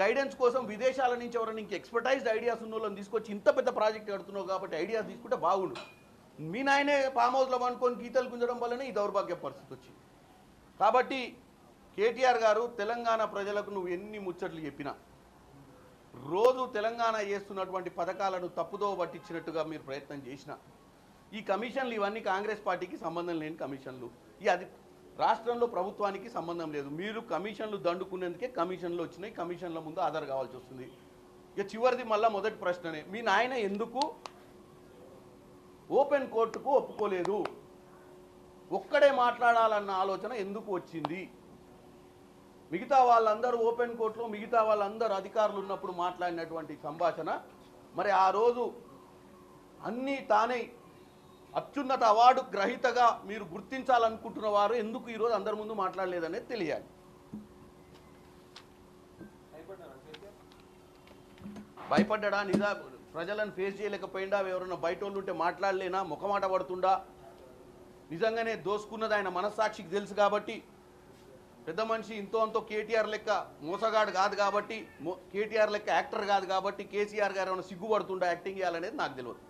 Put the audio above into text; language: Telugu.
గైడెన్స్ కోసం విదేశాల నుంచి ఎవరైనా ఇంక ఎక్స్పర్టైజ్డ్ ఐడియాస్ ఉన్న వాళ్ళని తీసుకొచ్చి ఇంత పెద్ద ప్రాజెక్ట్ కడుతున్నావు కాబట్టి ఐడియాస్ తీసుకుంటే బాగుండు. మీ నాయనే ఫామ్ హౌస్లో అనుకొని గీతలు గుంజడం వల్లనే ఈ దౌర్భాగ్య పరిస్థితి వచ్చింది. కాబట్టి కేటీఆర్ గారు తెలంగాణ ప్రజలకు నువ్వు ఎన్ని ముచ్చట్లు చెప్పినా రోజు తెలంగాణ చేస్తున్నటువంటి పథకాలను తప్పుదో పట్టించినట్టుగా మీరు ప్రయత్నం చేసిన ఈ కమిషన్లు ఇవన్నీ కాంగ్రెస్ పార్టీకి సంబంధం లేని కమిషన్లు ఈ అది రాష్ట్రంలో ప్రభుత్వానికి సంబంధం లేదు. మీరు కమిషన్లు దండుకునేందుకే కమిషన్లు వచ్చినాయి. కమిషన్ల ముందు ఆధార్ కావాల్సి వస్తుంది. ఇక చివరిది మళ్ళీ మొదటి ప్రశ్ననే. మీ నాయన ఎందుకు ఓపెన్ కోర్టుకు ఒప్పుకోలేదు? ఒక్కడే మాట్లాడాలన్న ఆలోచన ఎందుకు వచ్చింది? మిగతా వాళ్ళందరూ ఓపెన్ కోర్టులో మిగతా వాళ్ళందరూ అధికారులు ఉన్నప్పుడు మాట్లాడినటువంటి సంభాషణ. మరి ఆ రోజు అన్నీ తానే అత్యున్నత అవార్డు గ్రహీతగా మీరు గుర్తించాలనుకుంటున్న వారు ఎందుకు ఈరోజు అందరి ముందు మాట్లాడలేదనేది తెలియాలి. భయపడ్డా నిజా? ప్రజలను ఫేస్ చేయలేకపోయిందా ఎవరైనా బయట వాళ్ళు ఉంటే మాట్లాడలేనా? ముఖమాట పడుతుండా? నిజంగానే దోసుకున్నది ఆయన మనస్సాక్షికి తెలుసు కాబట్టి పెద్ద మనిషి ఇంతో అంతో కేటీఆర్ లెక్క మోసగాడు కాదు కాబట్టి కేటీఆర్ లెక్క యాక్టర్ కాదు కాబట్టి కేసీఆర్ గారు ఏమైనా సిగ్గుపడుతుండా యాక్టింగ్ చేయాలనేది నాకు తెలియదు